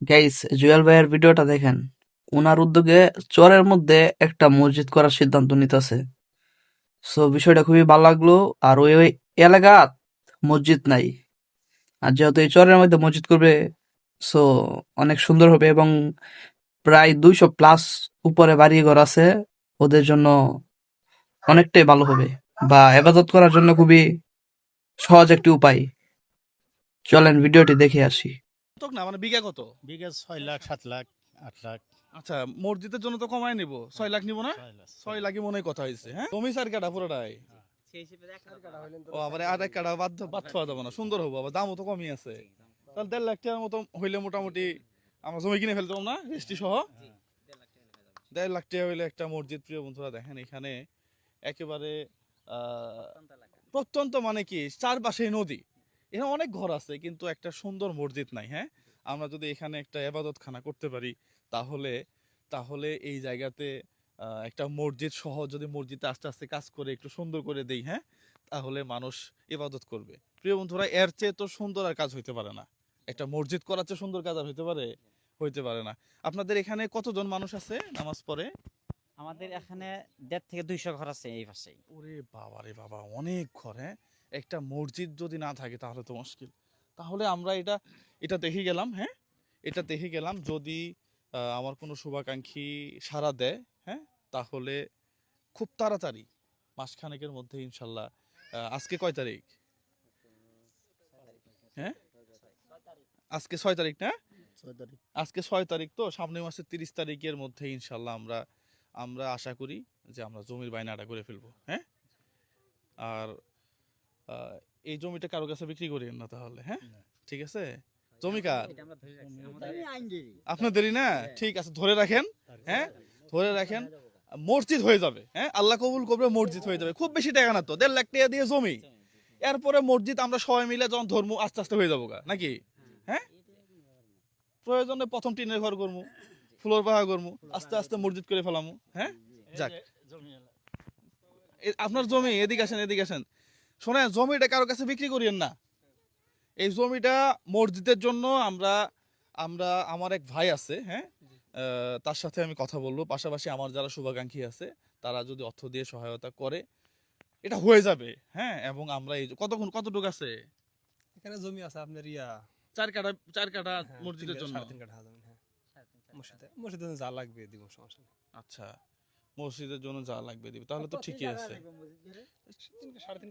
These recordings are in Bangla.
গাইস জুয়েল ভাইয়ের ভিডিওটা দেখেন। ওনার উদ্যোগে চরের মধ্যে একটা মসজিদ করার সিদ্ধান্ত নিতেছে। সো বিষয়টা খুবই ভালো লাগল। আর ওই ওই এলাকা মসজিদ নাই। আর যেহেতু এই চরের মধ্যে মসজিদ করবে সো অনেক সুন্দর হবে এবং প্রায় দুইশো প্লাস উপরে বাড়ি ঘর আছে। ওদের জন্য অনেকটাই ভালো হবে। বা হেফাজত করার জন্য খুবই সহজ একটি উপায়। চলেন, ভিডিওটি দেখে আসি। কতক না? মানে বিঘা কত? বিঘা ছয় লাখ সাত লাখ আট লাখ। আচ্ছা মসজিদের জন্য তো কমাই নিব। ছয় লাখ নিব না? ছয় লাখ। ছয় লাখই মনে কথা হয়েছে হ্যাঁ? জমি সার কাটা পুরোটাই? ও আবার আর এক কাটা বাদ বাদ খাওয়া যাবে না। সুন্দর হব আবার দামও তো কমই আছে। তাহলে দেড় লাখ টাকার মতো হইলে মোটামুটি আমরা জমি কিনে ফেলতে পারব না রেজিস্ট্রি সহ? দেড় লাখ টাকা হইলে একটা মসজিদ প্রিয় বন্ধুরা দেখেন এখানে একেবারে আহ, প্রত্যন্ত মানে কি? চারপাশে নদী। এখানে অনেক ঘর আছে, কিন্তু একটা সুন্দর মসজিদ নাই হ্যাঁ? আমরা যদি এখানে একটা এবাদতখানা করতে পারি, তাহলে তাহলে এই জায়গাতে একটা মসজিদ সহ যদি মসজিদে আস্তে আস্তে কাজ করে, একটু সুন্দর করে দেই হ্যাঁ? তাহলে মানুষ ইবাদত করবে। প্রিয় বন্ধুরা, এর চেয়ে তো সুন্দর আর কাজ হইতে পারে না। একটা মসজিদ করার চেয়ে সুন্দর কাজ আর হইতে পারে হইতে পারে না। আপনাদের এখানে কতজন মানুষ আছে নামাজ পড়ে? আমাদের এখানে দেড় থেকে দুইশো ঘর আছে এই পাশেই। ওরে বাবা রে বাবা অনেক ঘর হ্যাঁ? একটা মসজিদ যদি না থাকে তাহলে তো মুশকিল। তাহলে আমরা এটা এটা দেখে গেলাম হ্যাঁ? এটা দেখে গেলাম যদি আমার কোনো শুভাকাঙ্ক্ষী সাড়া দেয় হ্যাঁ? তাহলে খুব তাড়াতাড়ি মাসখানেকের মধ্যে ইনশাল্লাহ আজকে কয় তারিখ? হ্যাঁ? আজকে ছয় তারিখ না? ছয় তারিখ। আজকে ছয় তারিখ তো সামনের মাসের তিরিশ তারিখের মধ্যে ইনশাল্লাহ আমরা আমরা আশা করি যে আমরা জমির বায়নাটা করে ফেলব হ্যাঁ? আর এই জমিটা কারও কাছে বিক্রি করি না তাহলে হ্যাঁ? ঠিক আছে? জমি কার? আপনাদেরই না? ঠিক আছে ধরে রাখেন হ্যাঁ? ধরে রাখেন মসজিদ হয়ে যাবে হ্যাঁ? আল্লাহ কবুল করবে মসজিদ হয়ে যাবে। খুব বেশি টাকা না তো দেড় লাখ টাকা দিয়ে জমি। এরপরে মসজিদ আমরা সবাই মিলে যখন ধর্ম আস্তে আস্তে হয়ে যাব গা, নাকি? হ্যাঁ। প্রয়োজনে প্রথম টিনের ঘর করব ফুলোর পাহা করব আস্তে আস্তে মসজিদ করে ফেলামু হ্যাঁ? যাক। আপনার জমি এদিকে আসেন এদিকে আসেন। শোনেন জমিটা কারও কাছে বিক্রি করিয়েন না। এই জমিটা মসজিদের জন্য আমরা আমরা আমার এক ভাই আছে হ্যাঁ? তার সাথে আমি কথা বলব। পাশাপাশি আমার যারা শুভাকাঙ্ক্ষী আছে তারা যদি অর্থ দিয়ে সহায়তা করে এটা হয়ে যাবে হ্যাঁ? এবং আমরা এই কতক্ষণ কতটুকু আছে? এখানে জমি আছে আপনার ইয়া। চার কাটা চার কাটা হ্যাঁ, মসজিদের জন্য। হ্যাঁ মসজিদে মসজিদে যা লাগবে দিব সমস্যা নেই। আচ্ছা মসজিদের জন্য যা লাগবে দিবে তাহলে তো ঠিকই আছে।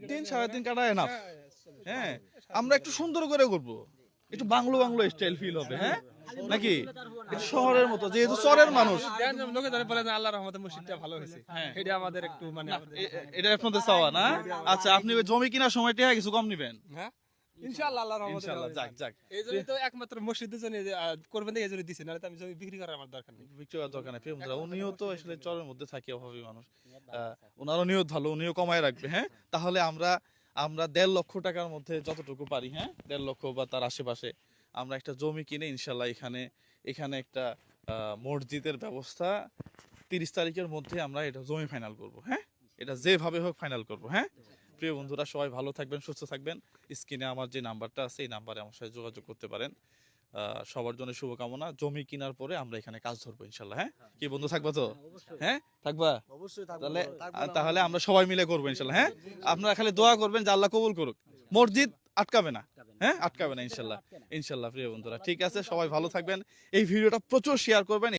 তিন- সাড়ে তিন কাটা এনাফ হ্যাঁ, হ্যাঁ। আমরা একটু সুন্দর করে করব। একটু বাংলো বাংলো স্টাইল ফিল হবে হ্যাঁ? নাকি? একটু শহরের মতো যেহেতু চরের মানুষ। দেন যে লোকে জানে বলে আল্লাহর রহমতে মসজিদটা ভালো হয়েছে। হ্যাঁ। এটা আমাদের একটু মানে এটা আপনাদের চাওয়া না? আচ্ছা আপনি জমি কেনার সময় টিয়া কিছু কম নিবেন। হ্যাঁ? ইনশাআল্লাহ। আল্লাহর রহমতে ইনশাআল্লাহ যাক যাক। এই জন্য তো একমাত্র মসজিদের জন্য করবেন এই জন্য দিছি নাহলে তো আমি জমি বিক্রি করার আমার দরকার নেই। বিক্রি করার দরকার নেই প্রিয় উনিও তো আসলে চরের মধ্যে থাকে অভাবী মানুষ। আহ, ওনারও নিয়ত ভালো উনিও কমায় রাখবে হ্যাঁ? তাহলে আমরা আমরা দেড় লক্ষ টাকার মধ্যে যতটুকু পারি হ্যাঁ? দেড় লক্ষ বা তার আশেপাশে আমরা একটা জমি কিনে ইনশাল্লাহ এখানে এখানে একটা আহ, মসজিদের ব্যবস্থা তিরিশ তারিখের মধ্যে আমরা এটা জমি ফাইনাল করব হ্যাঁ? এটা যেভাবে হোক ফাইনাল করব হ্যাঁ? প্রিয় বন্ধুরা সবাই ভালো থাকবেন সুস্থ থাকবেন। স্ক্রিনে আমার যে নাম্বারটা আছে এই নাম্বারে আমার সাথে যোগাযোগ করতে পারেন। সবার জন্য শুভকামনা। জমি কেনার পরে আমরা এখানে কাজ ধরবো ইনশাল্লাহ হ্যাঁ? কি বন্ধু থাকবা তো? হ্যাঁ থাকবা? তাহলে তাহলে আমরা সবাই মিলে করব ইনশাল্লাহ হ্যাঁ? আপনারা খালি দোয়া করবেন যে আল্লাহ কবুল করুক। মসজিদ আটকাবে না হ্যাঁ? আটকাবে না ইনশাল্লাহ। ইনশাল্লাহ প্রিয় বন্ধুরা ঠিক আছে সবাই ভালো থাকবেন। এই ভিডিওটা প্রচুর শেয়ার করবেন।